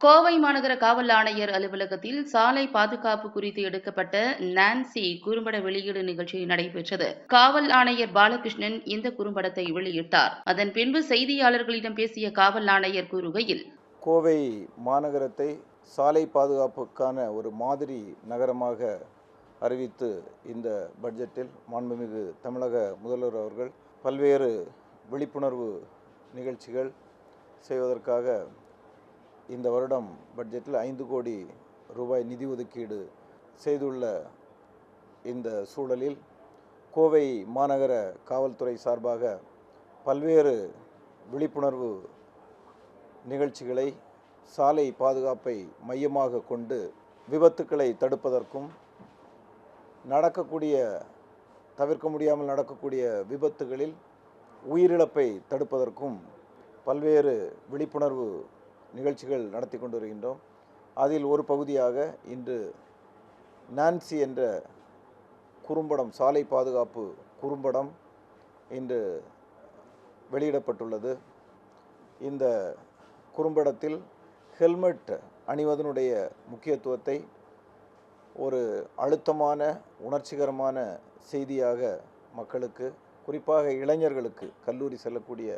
கோவை மாநகர காவல் ஆணையர் அலுவலகத்தில் சாலை பாதுகாப்பு குறித்து எடுக்கப்பட்ட நான்சி குறும்பட வெளியீடு நிகழ்ச்சி நடைபெற்றது. காவல் ஆணையர் பாலகிருஷ்ணன் இந்த குறும்படத்தை வெளியிட்டார். அதன் பின்பு செய்தியாளர்களிடம் பேசிய காவல் ஆணையர் கூறுகையில் கோவை மாநகரத்தை சாலை பாதுகாப்புக்கான ஒரு மாதிரி நகரமாக அறிவித்து இந்த பட்ஜெட்டில் மாண்புமிகு தமிழக முதல்வர் அவர்கள் பல்வேறு விழிப்புணர்வு நிகழ்ச்சிகள் செய்வதற்காக இந்த வருடம் பட்ஜெட்டில் ஐந்து கோடி ரூபாய் நிதி ஒதுக்கீடு செய்துள்ள இந்த சூழலில் கோவை மாநகர காவல்துறை சார்பாக பல்வேறு விழிப்புணர்வு நிகழ்ச்சிகளை சாலை பாதுகாப்பை மையமாக கொண்டு விபத்துக்களை தடுப்பதற்கும் நடக்கக்கூடிய தவிர்க்க முடியாமல் நடக்கக்கூடிய விபத்துகளில் உயிரிழப்பை தடுப்பதற்கும் பல்வேறு விழிப்புணர்வு நிகழ்ச்சிகள் நடத்தி கொண்டு வருகின்றோம். அதில் ஒரு பகுதியாக இன்று நான்சி என்ற குறும்படம் சாலை பாதுகாப்பு குறும்படம் இன்று வெளியிடப்பட்டுள்ளது. இந்த குறும்படத்தில் ஹெல்மெட் அணிவதனுடைய முக்கியத்துவத்தை ஒரு அழுத்தமான உணர்ச்சிகரமான செய்தியாக மக்களுக்கு குறிப்பாக இளைஞர்களுக்கு கல்லூரி செல்லக்கூடிய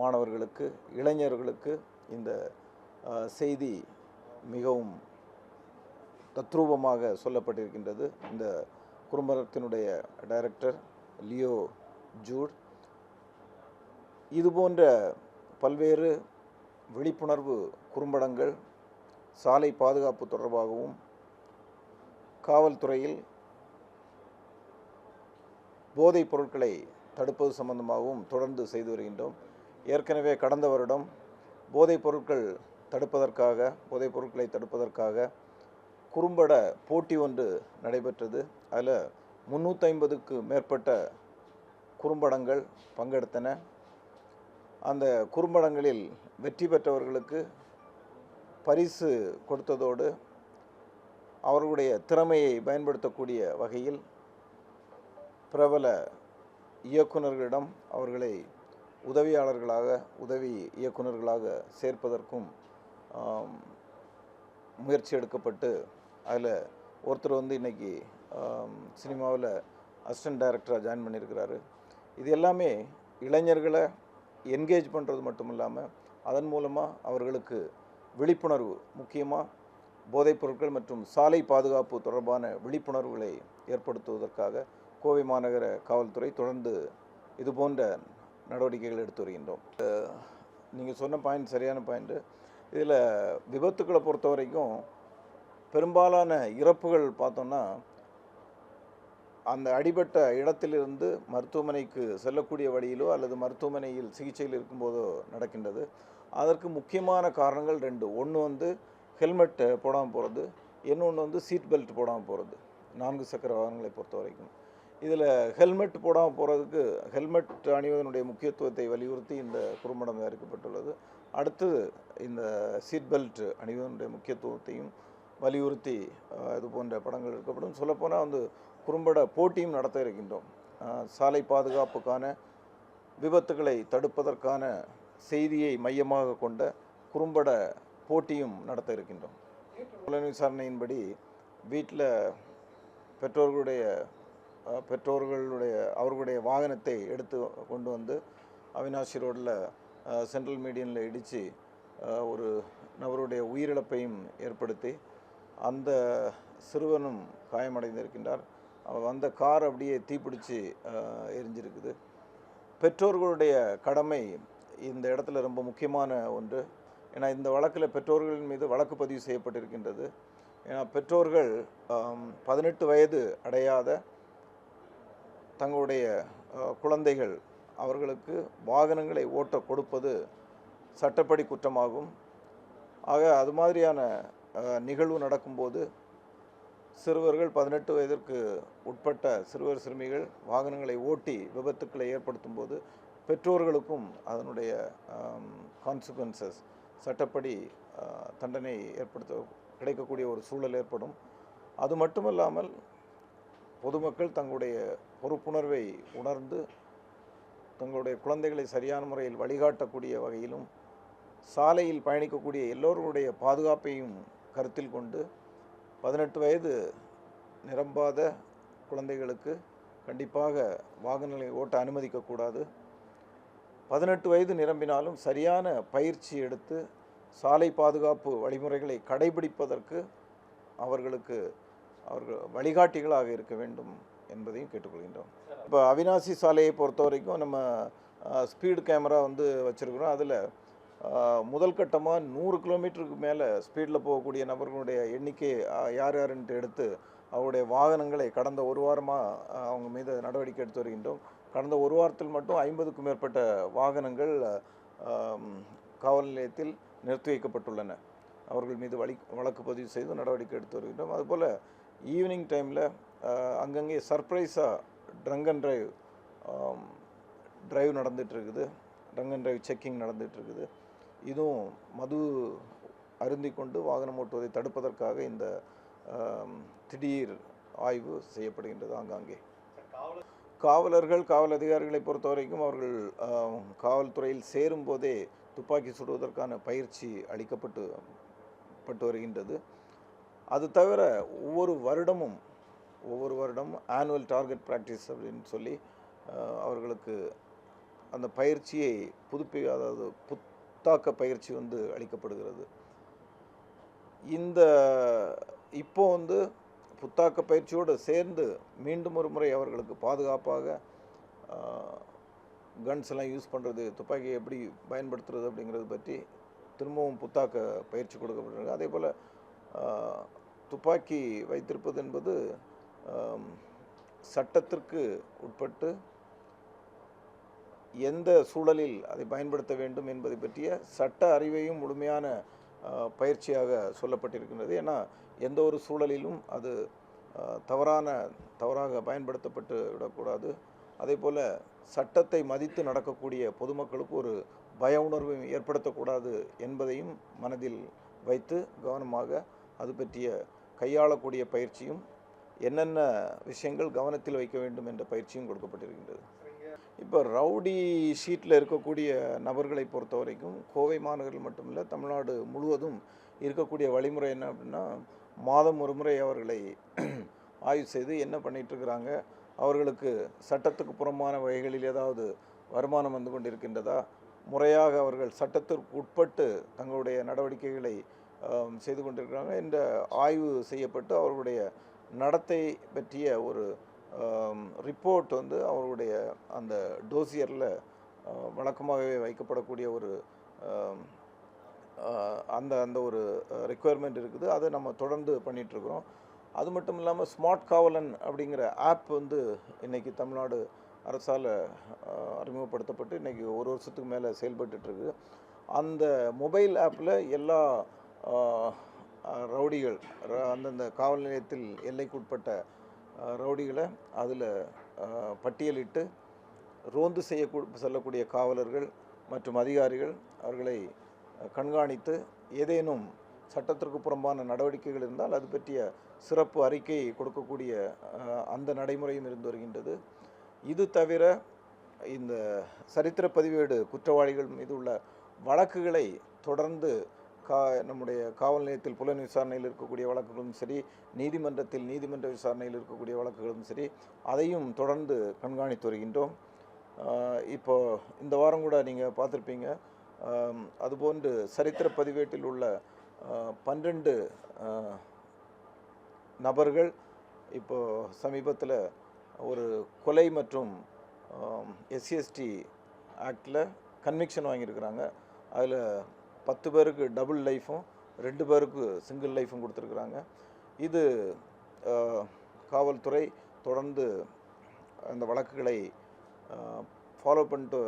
மாணவர்களுக்கு இளைஞர்களுக்கு இந்த செய்தி மிகவும் தத்ரூபமாக சொல்லப்பட்டிருக்கின்றது. இந்த குறும்படத்தினுடைய டைரக்டர் லியோ ஜூட். இதுபோன்ற பல்வேறு விழிப்புணர்வு குறும்படங்கள் சாலை பாதுகாப்பு தொடர்பாகவும் காவல்துறையில் போதைப் பொருட்களை தடுப்பது சம்பந்தமாகவும் தொடர்ந்து செய்து வருகின்றோம். ஏற்கனவே கடந்த வருடம் போதைப் பொருட்கள் தடுப்பதற்காக போதைப் பொருட்களை தடுப்பதற்காக குறும்பட போட்டி ஒன்று நடைபெற்றது. அதில் முந்நூற்றி மேற்பட்ட குறும்படங்கள் பங்கெடுத்தன. அந்த குறும்படங்களில் வெற்றி பெற்றவர்களுக்கு பரிசு கொடுத்ததோடு அவர்களுடைய திறமையை பயன்படுத்தக்கூடிய வகையில் பிரபல இயக்குனர்களிடம் அவர்களை உதவியாளர்களாக உதவி இயக்குனர்களாக சேர்ப்பதற்கும் முயற்சி எடுக்கப்பட்டு அதில் ஒருத்தர் வந்து இன்னைக்கு சினிமாவில் அசிஸ்டன்ட் டைரக்டராக ஜாயின் பண்ணியிருக்கிறாரு. இது எல்லாமே இளைஞர்களை என்கேஜ் பண்ணுறது மட்டும் இல்லாமல் அதன் மூலமாக அவர்களுக்கு விழிப்புணர்வு முக்கியமாக போதைப் பொருட்கள் மற்றும் சாலை பாதுகாப்பு தொடர்பான விழிப்புணர்வுகளை ஏற்படுத்துவதற்காக கோவை மாநகர காவல்துறை தொடர்ந்து இது போன்ற நடவடிக்கைகள் எடுத்து வருகின்றோம். நீங்கள் சொன்ன பாயிண்ட் சரியான பாயிண்ட்டு இதில் விபத்துக்களை பொறுத்த வரைக்கும் பெரும்பாலான இறப்புகள் பார்த்தோன்னா அந்த அடிபட்ட இடத்திலிருந்து மருத்துவமனைக்கு செல்லக்கூடிய வழியிலோ அல்லது மருத்துவமனையில் சிகிச்சையில் இருக்கும்போதோ நடக்கின்றது. அதற்கு முக்கியமான காரணங்கள் ரெண்டு. ஒன்று வந்து ஹெல்மெட்டு போடாமல் போகிறது இன்னொன்று வந்து சீட் பெல்ட் போடாமல் போகிறது நான்கு சக்கர வாகனங்களை பொறுத்த வரைக்கும். இதில் ஹெல்மெட் போடாமல் போகிறதுக்கு ஹெல்மெட் அணிவதனுடைய முக்கியத்துவத்தை வலியுறுத்தி இந்த குறும்படம் தயாரிக்கப்பட்டுள்ளது. அடுத்து இந்த சீட் பெல்ட் அணிவதனுடைய முக்கியத்துவத்தையும் வலியுறுத்தி இது போன்ற படங்கள் எடுக்கப்படும். சொல்லப்போனால் வந்து குறும்பட போட்டியும் நடத்த இருக்கின்றோம். சாலை பாதுகாப்புக்கான விபத்துகளை தடுப்பதற்கான செய்தியை மையமாக கொண்ட குறும்பட போட்டியும் நடத்த இருக்கின்றோம். புலன் விசாரணையின்படி வீட்டில் பெற்றோர்களுடைய பெற்றோர்களுடைய அவர்களுடைய வாகனத்தை எடுத்து கொண்டு வந்து அவினாசி ரோட்டில் சென்ட்ரல் மீடியனில் இடித்து ஒரு நபருடைய உயிரிழப்பையும் ஏற்படுத்தி அந்த சிறுவனும் காயமடைந்திருக்கின்றார். அவ- அந்த கார் அப்படியே தீப்பிடிச்சு எரிஞ்சிருக்குது. பெற்றோர்களுடைய கடமை இந்த இடத்துல ரொம்ப முக்கியமான ஒன்று. ஏன்னா இந்த வழக்கில் பெற்றோர்களின் மீது வழக்கு பதிவு செய்யப்பட்டிருக்கின்றது. ஏன்னா பெற்றோர்கள் பதினெட்டு வயது அடையாத தங்களுடைய குழந்தைகள் அவர்களுக்கு வாகனங்களை ஓட்ட கொடுப்பது சட்டப்படி குற்றமாகும். ஆக அது மாதிரியான நிகழ்வு நடக்கும்போது சிறுவர்கள் பதினெட்டு வயதிற்கு உட்பட்ட சிறுவர் சிறுமிகள் வாகனங்களை ஓட்டி விபத்துக்களை ஏற்படுத்தும் போது பெற்றோர்களுக்கும் அதனுடைய கான்சிக்வன்சஸ் சட்டப்படி தண்டனை ஏற்படுத்த கிடைக்கக்கூடிய ஒரு சூழல் ஏற்படும். அது மட்டுமல்லாமல் பொதுமக்கள் தங்களுடைய பொறுப்புணர்வை உணர்ந்து தங்களுடைய குழந்தைகளை சரியான முறையில் வழிகாட்டக்கூடிய வகையிலும் சாலையில் பயணிக்கக்கூடிய எல்லோருடைய பாதுகாப்பையும் கருத்தில் கொண்டு பதினெட்டு வயது நிரம்பாத குழந்தைகளுக்கு கண்டிப்பாக வாகனங்களை ஓட்ட அனுமதிக்கக்கூடாது பதினெட்டு வயது நிரம்பினாலும் சரியான பயிற்சி எடுத்து சாலை பாதுகாப்பு வழிமுறைகளை கடைபிடிப்பதற்கு அவர்களுக்கு அவர்கள் வழிகாட்டிகளாக இருக்க வேண்டும். என்பதையும் கேட்டுக்கொள்கின்றோம். இப்போ அவினாசி சாலையை பொறுத்த வரைக்கும் நம்ம ஸ்பீடு கேமரா வந்து வச்சுருக்கிறோம். அதில் முதல் கட்டமாக நூறு கிலோமீட்டருக்கு மேலே ஸ்பீடில் போகக்கூடிய நபர்களுடைய எண்ணிக்கை யார் யாருன்ட்டு எடுத்து அவருடைய வாகனங்களை கடந்த ஒரு வாரமாக அவங்க மீது நடவடிக்கை எடுத்து வருகின்றோம். கடந்த ஒரு வாரத்தில் மட்டும் ஐம்பதுக்கும் மேற்பட்ட வாகனங்கள் காவல் நிலையத்தில் நிறுத்தி வைக்கப்பட்டுள்ளன. அவர்கள் மீது வழி வழக்கு பதிவு செய்து நடவடிக்கை எடுத்து வருகின்றோம். அதுபோல் ஈவினிங் டைமில் அங்கங்கே சர்ப்ரைஸாக ட்ரங்க் அண்ட் ட்ரைவ் ட்ரைவ் நடந்துகிட்ருக்குது. இருக்குது ட்ரங்க் அண்ட் ட்ரைவ் செக்கிங் நடந்துகிட்ருக்குது. இருக்குது இதுவும் மது அருந்தி கொண்டு வாகனம் ஓட்டுவதை தடுப்பதற்காக இந்த திடீர் ஆய்வு செய்யப்படுகின்றது ஆங்காங்கே காவலர்கள் காவல் அதிகாரிகளை பொறுத்த வரைக்கும் அவர்கள் காவல்துறையில் சேரும் போதே துப்பாக்கி சுடுவதற்கான பயிற்சி அளிக்கப்பட்டு பட்டு வருகின்றது. அது தவிர ஒவ்வொரு வருடமும் ஒவ்வொரு வருடமும் ஆனுவல் டார்கெட் ப்ராக்டிஸ் அப்படின்னு சொல்லி அவர்களுக்கு அந்த பயிற்சியை புதுப்பி அதாவது புத்தாக்க பயிற்சி வந்து அளிக்கப்படுகிறது. இந்த இப்போ வந்து புத்தாக்க பயிற்சியோடு சேர்ந்து மீண்டும் ஒரு முறை அவர்களுக்கு பாதுகாப்பாக கன்ஸ் எல்லாம் யூஸ் பண்ணுறது துப்பாக்கியை எப்படி பயன்படுத்துறது அப்படிங்கிறது பற்றி திரும்பவும் புத்தாக்க பயிற்சி கொடுக்கப்படுகிறது அதே போல் துப்பாக்கி வைத்திருப்பது என்பது சட்டத்திற்கு உட்பட்டு எந்த சூழலில் அதை பயன்படுத்த வேண்டும் என்பதை பற்றிய சட்ட அறிவையும் முழுமையான பயிற்சியாக சொல்லப்பட்டிருக்கின்றது. ஏன்னா எந்த ஒரு சூழலிலும் அது தவறான தவறாக பயன்படுத்தப்பட்டு விடக்கூடாது. அதே போல் சட்டத்தை மதித்து நடக்கக்கூடிய பொதுமக்களுக்கு ஒரு பய உணர்வை ஏற்படுத்தக்கூடாது என்பதையும் மனதில் வைத்து கவனமாக அது பற்றிய கையாளக்கூடிய பயிற்சியும் என்னென்ன விஷயங்கள் கவனத்தில் வைக்க வேண்டும் என்ற பயிற்சியும் கொடுக்கப்பட்டிருக்கின்றது. இப்போ ரவுடி ஷீட்டில் இருக்கக்கூடிய நபர்களை பொறுத்த வரைக்கும் கோவை மாநகரில் மட்டுமில்லை தமிழ்நாடு முழுவதும் இருக்கக்கூடிய வழிமுறை என்ன அப்படின்னா மாதம் ஒரு முறை அவர்களை ஆய்வு செய்து என்ன பண்ணிகிட்ருக்கிறாங்க அவர்களுக்கு சட்டத்துக்கு புறம்பான வகைகளில் ஏதாவது வருமானம் வந்து கொண்டிருக்கின்றதா முறையாக அவர்கள் சட்டத்திற்கு உட்பட்டு தங்களுடைய நடவடிக்கைகளை செய்து கொண்டிருக்கிறாங்க என்ற ஆய்வு செய்யப்பட்டு அவர்களுடைய நடத்தை பற்றிய ஒரு ரிப்போர்ட் வந்து அவருடைய அந்த டோசியரில் வழக்கமாகவே வைக்கப்படக்கூடிய ஒரு அந்த அந்த ஒரு ரெக்குயர்மெண்ட் இருக்குது. அதை நம்ம தொடர்ந்து பண்ணிகிட்ருக்குறோம் அது மட்டும் இல்லாமல் ஸ்மார்ட் காவலன் அப்படிங்கிற ஆப் வந்து இன்றைக்கி தமிழ்நாடு அரசால் அறிமுகப்படுத்தப்பட்டு இன்றைக்கி ஒரு வருஷத்துக்கு மேலே செயல்பட்டுருக்கு அந்த மொபைல் ஆப்பில் எல்லா ரவுடிகள் ர- அந்தந்த காவல் நிலையத்தில் எல்லைக்குட்பட்ட ரவுடிகளை அதில் பட்டியலிட்டு ரோந்து செய்ய செல்லக்கூடிய காவலர்கள் மற்றும் அதிகாரிகள் அவர்களை கண்காணித்து ஏதேனும் சட்டத்திற்கு புறம்பான நடவடிக்கைகள் இருந்தால் அது பற்றிய சிறப்பு அறிக்கை கொடுக்கக்கூடிய அந்த நடைமுறையும் இருந்து வருகின்றது. இது தவிர இந்த சரித்திர பதிவேடு குற்றவாளிகள் மீது உள்ள வழக்குகளை தொடர்ந்து கா நம்முடைய காவல் நிலையத்தில் புலன் விசாரணையில் இருக்கக்கூடிய வழக்குகளும் சரி நீதிமன்றத்தில் நீதிமன்ற விசாரணையில் இருக்கக்கூடிய வழக்குகளும் சரி அதையும் தொடர்ந்து கண்காணித்து வருகின்றோம். இப்போ இந்த வாரம் கூட நீங்கள் பார்த்துருப்பீங்க. அதுபோன்று சரித்திர பதிவேட்டில் உள்ள பன்னெண்டு நபர்கள் இப்போ சமீபத்தில் ஒரு கொலை மற்றும் எஸ்சிஎஸ்டி ஆக்டில் கன்விக்ஷன் வாங்கியிருக்கிறாங்க. அதில் பத்து பேருக்கு டபுள் லைஃபும் ரெண்டு பேருக்கு சிங்கிள் லைஃபும் கொடுத்துருக்குறாங்க. இது காவல்துறை தொடர்ந்து அந்த வழக்குகளை ஃபாலோ பண்ணிட்டு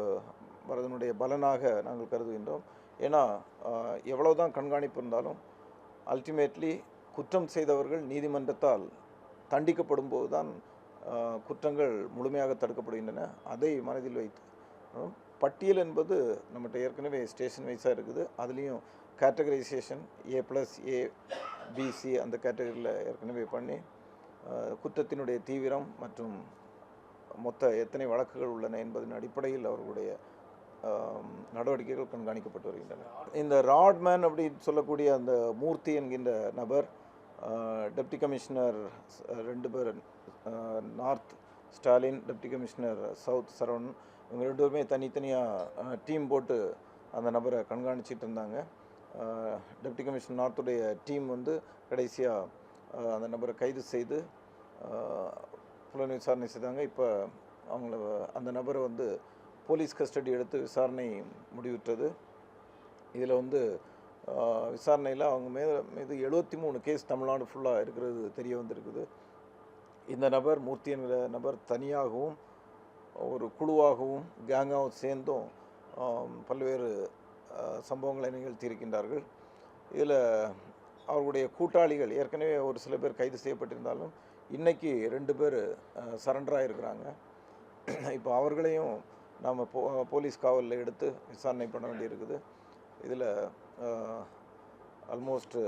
வரதனுடைய பலனாக நாங்கள் கருதுகின்றோம். ஏன்னா எவ்வளோ எவ்வளவுதான் கண்காணிப்பு இருந்தாலும் அல்டிமேட்லி குற்றம் செய்தவர்கள் நீதிமன்றத்தால் தண்டிக்கப்படும் போது தான் குற்றங்கள் முழுமையாக தடுக்கப்படுகின்றன. அதை மனதில் வைத்து பட்டியல் என்பது நம்மகிட்ட ஏற்கனவே ஸ்டேஷன் வைஸாக இருக்குது. அதுலேயும் categorisation A plus A BC அந்த கேட்டகரியில் ஏற்கனவே பண்ணி குற்றத்தினுடைய தீவிரம் மற்றும் மொத்த எத்தனை வழக்குகள் உள்ளன என்பதன் அடிப்படையில் அவர்களுடைய நடவடிக்கைகள் கண்காணிக்கப்பட்டு வருகின்றன. இந்த ராட்மேன் அப்படி சொல்லக்கூடிய அந்த மூர்த்தி என்கின்ற நபர் டெப்டி கமிஷனர் ரெண்டு பேர் north Stalin deputy commissioner south Saravanan இவங்க ரெண்டு பேருமே தனித்தனியாக டீம் போட்டு அந்த நபரை கண்காணிச்சிட்டு இருந்தாங்க. டெப்டி கமிஷனர் நார்த்துடைய டீம் வந்து கடைசியாக அந்த நபரை கைது செய்து புலன் விசாரணை செய்தாங்க. இப்போ அவங்கள அந்த நபரை வந்து போலீஸ் கஸ்டடி எடுத்து விசாரணை முடிவுற்றது. இதில் வந்து விசாரணையில் அவங்க மீது மீது எழுபத்தி மூணு கேஸ் தமிழ்நாடு ஃபுல்லாக இருக்கிறது தெரிய வந்திருக்குது. இந்த நபர் மூர்த்தி என்கிற நபர் தனியாகவும் ஒரு குழுவாகவும் கேங்காகவும் சேர்ந்தும் பல்வேறு சம்பவங்களை நிகழ்த்தியிருக்கின்றார்கள். இதில் அவர்களுடைய கூட்டாளிகள் ஏற்கனவே ஒரு சில பேர் கைது செய்யப்பட்டிருந்தாலும் இன்றைக்கி ரெண்டு பேர் சரண்டராக இருக்கிறாங்க. இப்போ அவர்களையும் நாம் போ போலீஸ் காவலில் எடுத்து விசாரணை பண்ண வேண்டியிருக்குது. இதில் ஆல்மோஸ்ட்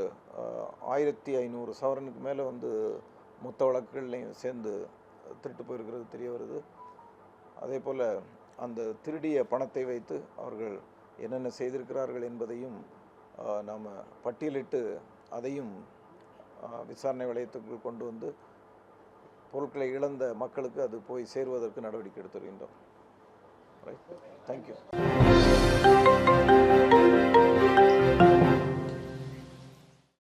ஆயிரத்தி ஐநூறு சவரனுக்கு மேலே வந்து மொத்த வழக்குகள்லையும் சேர்ந்து திருட்டு போயிருக்கிறது தெரிய வருது. அதே போல் அந்த திருடிய பணத்தை வைத்து அவர்கள் என்னென்ன செய்திருக்கிறார்கள் என்பதையும் நாம் பட்டியலிட்டு அதையும் விசாரணை வளையத்துக்குள் கொண்டு வந்து பொருட்களை இழந்த மக்களுக்கு அது போய் சேருவதற்கு நடவடிக்கை எடுத்து வருகின்றோம். Right thank you